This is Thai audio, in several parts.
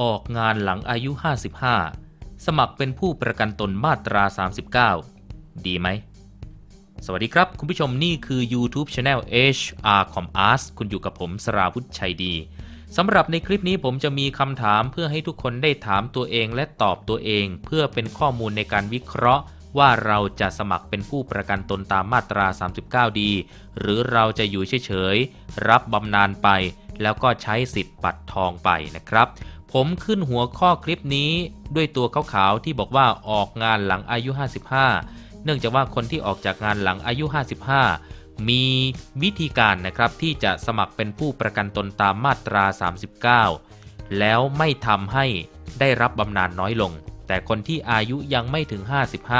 ออกงานหลังอายุ 55 สมัครเป็นผู้ประกันตนมาตรา 39 ดีไหม สวัสดีครับคุณผู้ชมนี่คือ YouTube Channel HR Com Arts คุณอยู่กับผมสราวุธชัยดีสำหรับในคลิปนี้ผมจะมีคำถามเพื่อให้ทุกคนได้ถามตัวเองและตอบตัวเอง เพื่อเป็นข้อมูลในการวิเคราะห์ ว่าเราจะสมัครเป็นผู้ประกันตนตามมาตรา 39 ดี หรือเราจะอยู่เฉยๆ รับบำนาญไป แล้วก็ใช้สิทธิ์บัตรทองไปนะครับ ผมขึ้นหัวข้อคลิปนี้ด้วยตัวขาวๆที่บอกว่าออกงานหลังอายุ 55 เนื่องจากว่าคนที่ออกจากงานหลังอายุ 55 มีวิธีการนะครับที่จะสมัครเป็นผู้ประกันตนตามมาตรา 39 แล้วไม่ทำให้ได้รับบำนาญน้อยลง แต่คนที่อายุยังไม่ถึง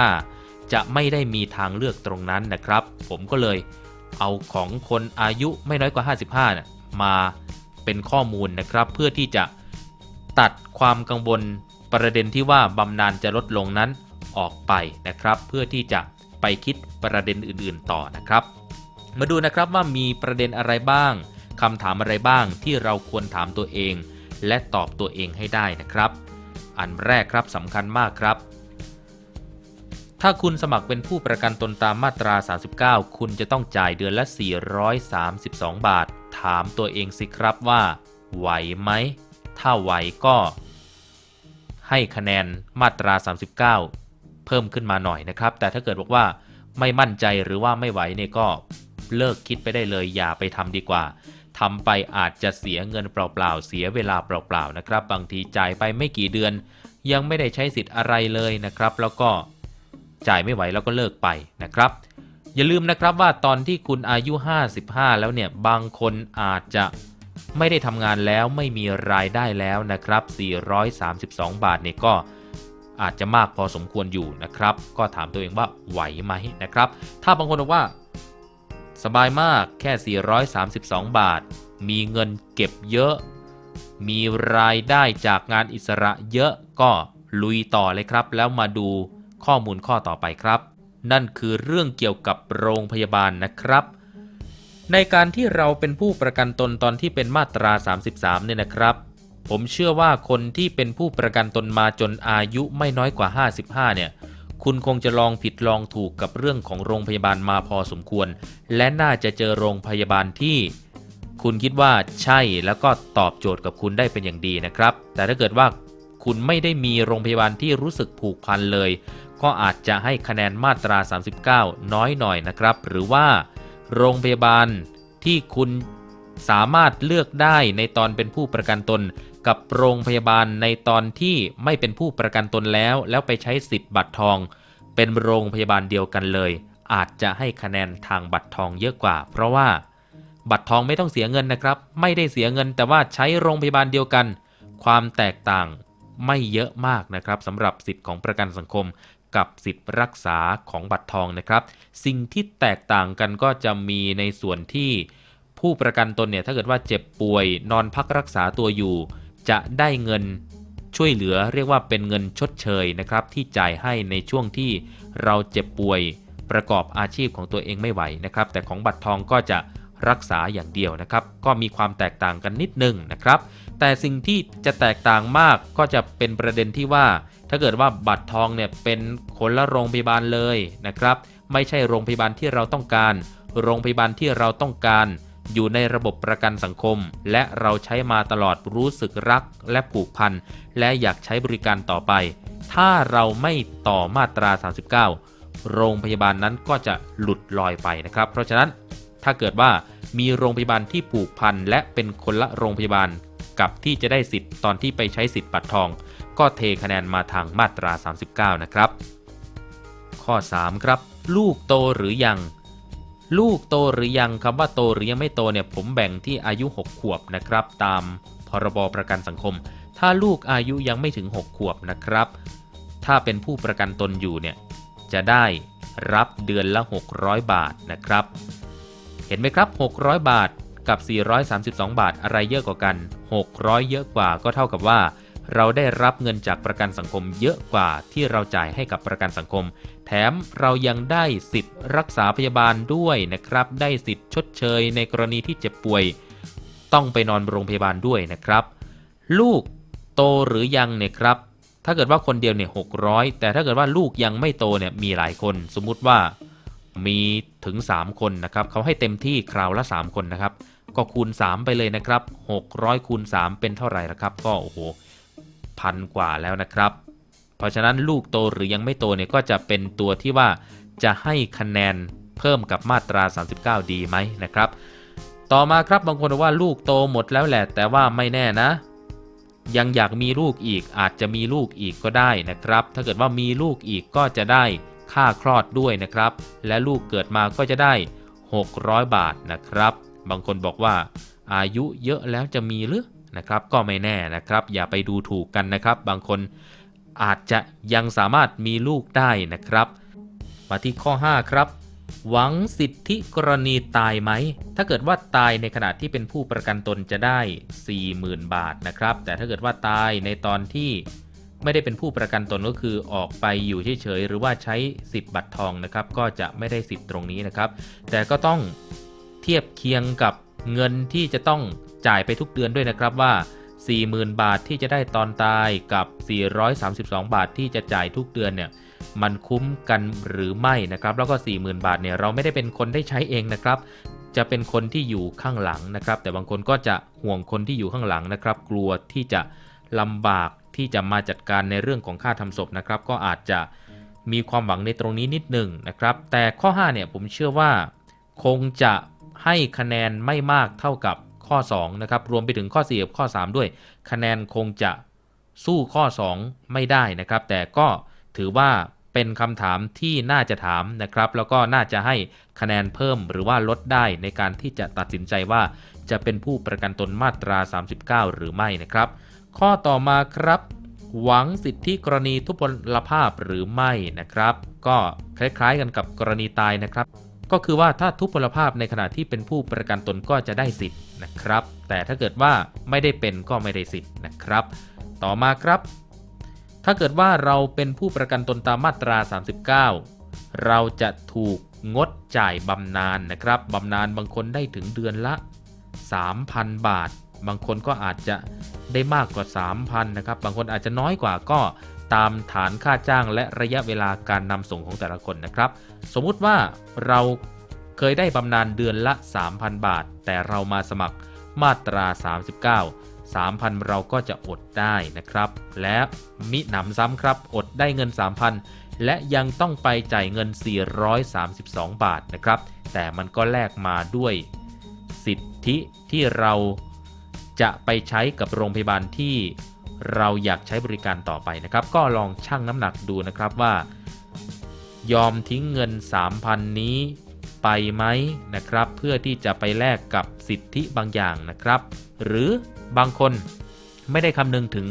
55 จะไม่ได้มีทางเลือกตรงนั้นนะครับ ผมก็เลยเอาของคนอายุไม่น้อยกว่า 55นะมาเป็นข้อมูลนะครับ เพื่อที่จะ ตัดความกังวลประเด็นที่ว่าบำนาญจะลดลงนั้นออกไปนะครับ เพื่อที่จะไปคิดประเด็นอื่นๆต่อนะครับ มาดูนะครับว่ามีประเด็นอะไรบ้างคำถามอะไรบ้างที่เราควรถามตัวเอง และตอบตัวเองให้ได้นะครับ อันแรกครับสำคัญมากครับ ถ้าคุณสมัครเป็นผู้ประกันตนตามมาตรา 39 คุณจะต้องจ่ายเดือนละ 432 บาท ถามตัวเองสิครับว่า ไหวไหม ถ้าไหวก็ให้คะแนนมาตรา 39 เพิ่มขึ้นมาหน่อยนะครับ แต่ถ้าเกิดบอกว่าไม่มั่นใจหรือว่าไม่ไหวเนี่ยก็เลิกคิดไปได้เลยอย่าไปทำดีกว่าทำไปอาจจะเสียเงินเปล่าๆ เสียเวลาเปล่าๆนะครับ บางทีจ่ายไปไม่กี่เดือน ยังไม่ได้ใช้สิทธิ์อะไรเลยนะครับ แล้วก็จ่ายไม่ไหวแล้วก็เลิกไปนะครับ อย่าลืมนะครับว่าตอนที่คุณอายุ 55 แล้วเนี่ยบางคนอาจจะ ไม่ได้ทำงานแล้วไม่มีรายได้แล้วนะครับ 432 บาทเนี่ยก็อาจจะมากพอสมควรอยู่นะครับ ก็ถามตัวเองว่าไหวไหมนะครับ ถ้าบางคนบอกว่า สบายมากแค่ 432 บาท มีเงินเก็บเยอะ มีรายได้จากงานอิสระเยอะก็ลุยต่อเลยครับ แล้วมาดูข้อมูลข้อต่อไปครับ นั่นคือเรื่องเกี่ยวกับโรงพยาบาลนะครับ ในการที่เราเป็นผู้ประกันตนตอนที่เป็นมาตรา 33 เนี่ยนะครับ ผมเชื่อว่าคนที่เป็นผู้ประกันตนมาจนอายุไม่น้อยกว่า 55 เนี่ย คุณคงจะลองผิดลองถูกกับเรื่องของโรงพยาบาลมาพอสมควร และน่าจะเจอโรงพยาบาลที่ คุณคิดว่าใช่แล้วก็ตอบโจทย์กับคุณได้เป็นอย่างดีนะครับ แต่ถ้าเกิดว่าคุณไม่ได้มีโรงพยาบาลที่รู้สึกผูกพันเลย ก็อาจจะให้คะแนนมาตรา 39 น้อยหน่อยนะครับ หรือว่า โรงพยาบาลที่คุณสามารถเลือกได้ในตอนเป็นผู้ประกันตน กับโรงพยาบาลในตอนที่ไม่เป็นผู้ประกันตนแล้ว แล้วไปใช้สิทธิ์บัตรทอง เป็นโรงพยาบาลเดียวกันเลย อาจจะให้คะแนนทางบัตรทองเยอะกว่า เพราะว่าบัตรทองไม่ต้องเสียเงินนะครับ ไม่ได้เสียเงิน แต่ว่าใช้โรงพยาบาลเดียวกัน ความแตกต่างไม่เยอะมากนะครับสำหรับสิทธิ์ของประกันสังคม กับสิทธิ์รักษาของบัตรทองนะครับ สิ่งที่แตกต่างกันก็จะมีในส่วนที่ผู้ประกันตนเนี่ยถ้าเกิดว่าเจ็บป่วยนอนพักรักษาตัวอยู่ จะได้เงินช่วยเหลือเรียกว่าเป็นเงินชดเชยนะครับ ที่จ่ายให้ในช่วงที่เราเจ็บป่วยประกอบอาชีพของตัวเองไม่ไหวนะครับ แต่ของบัตรทองก็จะ รักษาอย่างเดียวนะครับ ก็มีความแตกต่างกันนิดนึงนะครับ แต่สิ่งที่จะแตกต่างมากก็จะเป็นประเด็นที่ว่า ถ้าเกิดว่าบัตรทองเนี่ยเป็นคนละโรงพยาบาลเลยนะครับ ไม่ใช่โรงพยาบาลที่เราต้องการ โรงพยาบาลที่เราต้องการ อยู่ในระบบประกันสังคม และเราใช้มาตลอดรู้สึกรักและผูกพันและอยากใช้บริการต่อไป ถ้าเราไม่ต่อมาตรา 39 โรงพยาบาลนั้นก็จะหลุดลอยไปนะครับ เพราะฉะนั้น ถ้าเกิดว่ามีโรงพยาบาลที่ผูกพันและเป็นคนละโรงพยาบาลกับที่จะได้สิทธิ์ตอนที่ไปใช้สิทธิ์บัตรทอง ก็เทคะแนนมาทางมาตรา 39 นะครับ ข้อ 3 ครับ ลูกโตหรือยัง ลูกโตหรือยังคำว่าโตหรือยังไม่โตเนี่ยผมแบ่งที่อายุ 6 ขวบนะครับ ตามพรบประกันสังคม ถ้าลูกอายุยังไม่ถึง 6 ขวบนะครับ ถ้าเป็นผู้ประกันตนอยู่เนี่ยจะได้รับเดือนละ 600 บาทนะครับ เห็นไหมครับ 600 บาทกับ 432 บาท อะไรเยอะกว่ากัน 600 เยอะกว่าก็เท่ากับว่า เราได้รับเงินจากประกันสังคมเยอะกว่าที่เราจ่ายให้กับประกันสังคม แถมเรายังได้สิทธิ์รักษาพยาบาลด้วยนะครับ ได้สิทธิ์ชดเชยในกรณีที่เจ็บป่วย ต้องไปนอนโรงพยาบาลด้วยนะครับ ลูกโตหรือยังเนี่ยครับ ถ้าเกิดว่าคนเดียวเนี่ยหกแต่ถ้าเกิดว่าลูกยังไม่โตเนี่ยมีหลายคน สมมุติว่า มีถึง 3 คนนะครับเขาให้เต็มที่คราวละ 3 คนนะครับ ก็คูณ 3 ไปเลยนะครับ 600คูณ3เป็นเท่าไหร่ละครับ ก็โอ้โหพันกว่าแล้วนะครับ เพราะฉะนั้นลูกโตหรือยังไม่โตเนี่ยก็จะเป็นตัวที่ว่าจะให้คะแนนเพิ่มกับมาตรา 39 ดีไหมนะครับ ต่อมาครับบางคนว่าลูกโตหมดแล้วแหละ แต่ว่าไม่แน่นะ ยังอยากมีลูกอีกอาจจะมีลูกอีกก็ได้นะครับ ถ้าเกิดว่ามีลูกอีกก็จะได้ ค่าคลอดด้วยนะครับ และลูกเกิดมาก็จะได้ 600 บาทนะครับ บางคนบอกว่า อายุเยอะแล้วจะมีหรือนะครับ ก็ไม่แน่นะครับ อย่าไปดูถูกกันนะครับ บางคนอาจจะยังสามารถมีลูกได้นะครับ มาที่ข้อ 5 ครับ หวังสิทธิกรณีตายไหม ถ้าเกิดว่าตายในขณะที่เป็นผู้ประกันตนจะได้ 40,000 บาทนะครับ แต่ถ้าเกิดว่าตายในตอนที่ ไม่ได้เป็นผู้ประกันตนก็คือออกไปอยู่เฉยๆหรือว่าใช้สิทธิ์บัตรทองนะครับ ก็จะไม่ได้สิทธิ์ตรงนี้นะครับ แต่ก็ต้องเทียบเคียงกับเงินที่จะต้องจ่ายไปทุกเดือนด้วยนะครับว่า 40,000 บาทที่จะได้ตอนตายกับ 432 บาทที่จะจ่ายทุกเดือนเนี่ยมันคุ้มกันหรือไม่นะครับ แล้วก็ 40,000 บาทเนี่ยเราไม่ได้เป็นคนได้ใช้เองนะครับ จะเป็นคนที่อยู่ข้างหลังนะครับ แต่บางคนก็จะห่วงคนที่อยู่ข้างหลังนะครับ กลัวที่จะลำบาก ที่จะมาจัดการในเรื่องของค่าทำศพนะครับ ก็อาจจะมีความหวังในตรงนี้นิดหนึ่งนะครับ แต่ข้อ5เนี่ยผมเชื่อว่าคงจะให้คะแนนไม่มากเท่ากับข้อ2นะครับรวมไปถึงข้อ4กับข้อ 3 ด้วย คะแนนคงจะสู้ข้อ 2 ไม่ได้นะครับ แต่ก็ถือว่าเป็นคำถามที่น่าจะถามนะครับ แล้วก็น่าจะให้คะแนนเพิ่มหรือว่าลดได้ในการที่จะตัดสินใจว่าจะเป็นผู้ประกันตนมาตรา 39 หรือไม่นะครับ ข้อต่อมาครับ หวังสิทธิกรณีทุพพลภาพหรือไม่นะครับ ก็คล้ายๆกันกับกรณีตายนะครับ ก็คือว่าถ้าทุพพลภาพในขณะที่เป็นผู้ประกันตนก็จะได้สิทธิ์นะครับ แต่ถ้าเกิดว่าไม่ได้เป็นก็ไม่ได้สิทธิ์นะครับ ต่อมาครับ ถ้าเกิดว่าเราเป็นผู้ประกันตนตามมาตรา 39 เราจะถูกงดจ่ายบำนาญนะครับบำนาญบางคนได้ถึงเดือนละ 3,000 บาท บางคนก็อาจจะได้มากกว่า 3,000นะครับบางคนอาจจะน้อยกว่าก็ตามฐานค่าจ้างและระยะเวลาการนำส่งของแต่ละคนนะครับ สมมุติว่าเราเคยได้บำนาญเดือนละ 3,000 บาท แต่เรามาสมัครมาตรา 39 3,000 เราก็จะอดได้นะครับ และมิหนำซ้ำครับ อดได้เงิน 3,000 และยังต้องไปจ่ายเงิน 432 บาทนะครับ แต่มันก็แลกมาด้วยสิทธิที่เรา จะไปใช้กับโรงพยาบาลที่เราอยากใช้บริการต่อไปนะครับ ก็ลองชั่งน้ำหนักดูนะครับว่า ยอมทิ้งเงิน 3,000 นี้ไปไหมนะครับ เพื่อที่จะไปแลกกับสิทธิบางอย่างนะครับ หรือบางคนไม่ได้คำนึงถึง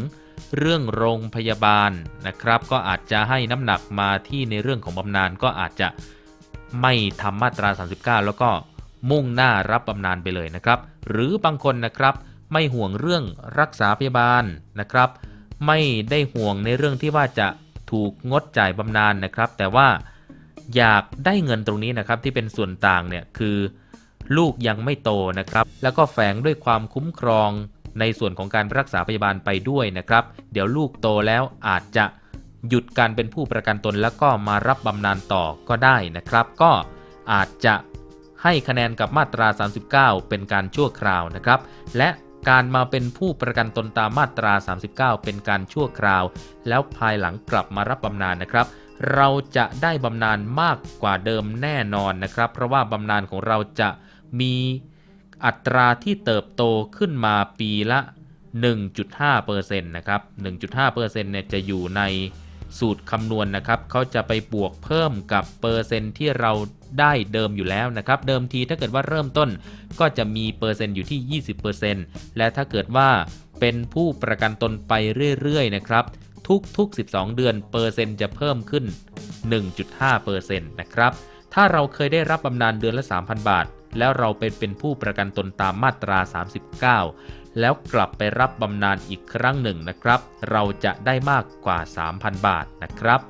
เรื่องโรงพยาบาลนะครับ ก็อาจจะให้น้ำหนักมาที่ในเรื่องของบำนาญก็อาจจะไม่ทำมาตรา 39 แล้วก็มุ่งหน้ารับบำนาญไปเลยนะครับ หรือบางคนนะครับ ไม่ห่วงเรื่องรักษาพยาบาลนะครับ ไม่ได้ห่วงในเรื่องที่ว่าจะถูกงดจ่ายบำนาญนะครับ แต่ว่าอยากได้เงินตรงนี้นะครับที่เป็นส่วนต่างเนี่ยคือลูกยังไม่โตนะครับ แล้วก็แฝงด้วยความคุ้มครองในส่วนของการรักษาพยาบาลไปด้วยนะครับ เดี๋ยวลูกโตแล้วอาจจะหยุดการเป็นผู้ประกันตนแล้วก็มารับบำนาญต่อก็ได้นะครับ ก็อาจจะให้คะแนนกับมาตรา 39 เป็นการชั่วคราวนะครับ และ การมาเป็นผู้ประกันตนตามมาตรา 39 เป็นการชั่วคราว แล้วภายหลังกลับมารับบำนาญนะครับ เราจะได้บำนาญมากกว่าเดิมแน่นอนนะครับ เพราะว่าบำนาญของเราจะมีอัตราที่เติบโตขึ้นมาปีละ 1.5%นะครับ 1.5%เนี่ยจะอยู่ใน สูตรคำนวณนะครับเขาจะไปบวกเพิ่มกับเปอร์เซ็นต์ที่เราได้เดิมอยู่แล้วนะครับ เดิมทีถ้าเกิดว่าเริ่มต้นก็จะมีเปอร์เซ็นต์อยู่ที่ 20%และถ้าเกิดว่าเป็นผู้ประกันตนไปเรื่อยๆนะครับ ทุกๆ 12 เดือนเปอร์เซ็นต์จะเพิ่มขึ้น 1.5%นะครับ ถ้าเราเคยได้รับบำนาญเดือนละ 3,000 บาท แล้วเราเป็นเป็นผู้ประกันตนตามมาตรา 39 แล้วกลับไปรับบำนาญอีกครั้งหนึ่งนะครับ เราจะได้มากกว่า 3,000 บาทนะครับ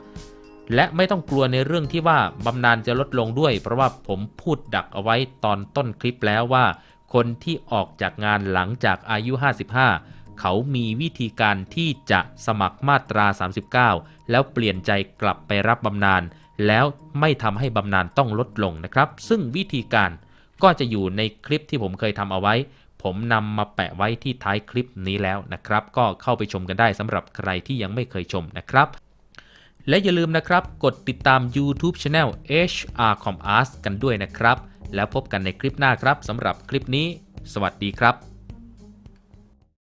และไม่ต้องกลัวในเรื่องที่ว่าบำนาญจะลดลงด้วย เพราะว่าผมพูดดักเอาไว้ตอนต้นคลิปแล้วว่า คนที่ออกจากงานหลังจากอายุ 55 เขามีวิธีการที่จะสมัครมาตรา 39 แล้วเปลี่ยนใจกลับไปรับบำนาญแล้วไม่ทำให้บำนาญต้องลดลงนะครับ ซึ่งวิธีการก็จะอยู่ในคลิปที่ผมเคยทำเอาไว้ ผมนำมาแปะไว้ที่ท้ายคลิปนี้แล้วนะครับ ก็เข้าไปชมกันได้สำหรับใครที่ยังไม่เคยชมนะครับ และอย่าลืมนะครับ กดติดตาม YouTube Channel HR Com Arts กันด้วยนะครับ แล้วพบกันในคลิปหน้าครับสำหรับคลิปนี้ สวัสดีครับ